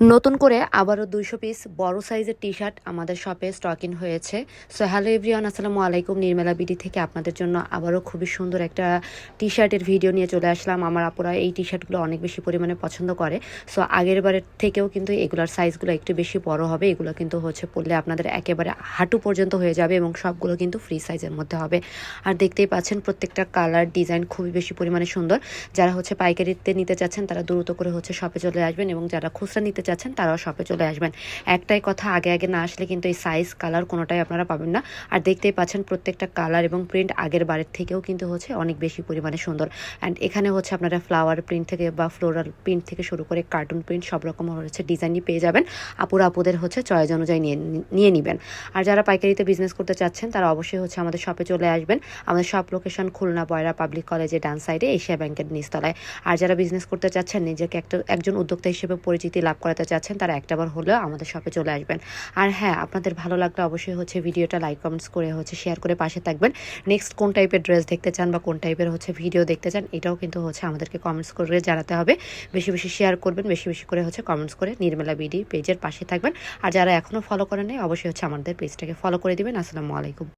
নতুন করে আবারও দুইশো পিস বড় সাইজের টি শার্ট আমাদের শপে স্টক ইন হয়েছে। সো হ্যালো এভরিওয়ান আসসালামু আলাইকুম। নির্মেলা বিডি থেকে আপনাদের জন্য আবারও খুবই সুন্দর একটা টি শার্টের ভিডিও নিয়ে চলে আসলাম। আমার আপুরা এই টি শার্টগুলো অনেক বেশি পরিমাণে পছন্দ করে। সো আগের বারের থেকেও কিন্তু এগুলোর সাইজগুলো একটু বেশি বড় হবে। এগুলো কিন্তু হচ্ছে পড়লে আপনাদের একেবারে হাঁটু পর্যন্ত হয়ে যাবে এবং সবগুলো কিন্তু ফ্রি সাইজের মধ্যে হবে। আর দেখতেই পাচ্ছেন প্রত্যেকটা কালার ডিজাইন খুবই বেশি পরিমাণে সুন্দর। যারা হচ্ছে পাইকারিতে নিতে চাচ্ছেন তারা দ্রুত করে হচ্ছে শপে চলে আসবেন এবং যারা খুচরা নিতে চাচ্ছেন তারাও শপে চলে আসবেন। একটাই কথা, আগে আগে না আসলে কিন্তু এই সাইজ কালার কোনোটাই আপনারা পাবেন না। আর দেখতেই পাচ্ছেন প্রত্যেকটা কালার এবং প্রিন্ট আগের বারের থেকেও কিন্তু হচ্ছে অনেক বেশি পরিমাণে সুন্দর। অ্যান্ড এখানে হচ্ছে আপনারা ফ্লাওয়ার প্রিন্ট থেকে বা ফ্লোরাল প্রিন্ট থেকে শুরু করে কার্টুন প্রিন্ট সব রকম হচ্ছে ডিজাইনই পেয়ে যাবেন। আপুরা আপুদের হচ্ছে চয়েস অনুযায়ী নিয়ে নিয়ে নেবেন। আর যারা পাইকারিতে বিজনেস করতে চাচ্ছেন, তারা অবশ্যই হচ্ছে আমাদের শপে চলে আসবেন। আমাদের shop location Khulna Boyra public কলেজে ডান সাইডে এশিয়া ব্যাংকের নিচতলায়। আর যারা বিজনেস করতে চাচ্ছেন, নিজেকে একটা, একজন উদ্যোক্তা হিসেবে পরিচিতি লাভ করাতে চাচ্ছেন, তারা একটাবার হলেও আমাদের শপে চলে আসবেন। আর হ্যাঁ আপনাদের ভালো লাগলে অবশ্যই হচ্ছে ভিডিওটা লাইক কমেন্টস করে হচ্ছে শেয়ার করে পাশে থাকবেন। নেক্সট কোন টাইপের ড্রেস দেখতে চান বা কোন টাইপের হচ্ছে ভিডিও দেখতে চান, এটাও কিন্তু হচ্ছে আমাদেরকে কমেন্টস করে জানাতে হবে। বেশি বেশি শেয়ার করবেন, বেশি বেশি করে হচ্ছে কমেন্টস করে নির্মলা বিডি পেজের পাশে থাকবেন। আর যারা এখনও ফলো করেন নাই অবশ্যই হচ্ছে আমাদের পেজটাকে ফলো করে দিবেন। আসসালামু আলাইকুম।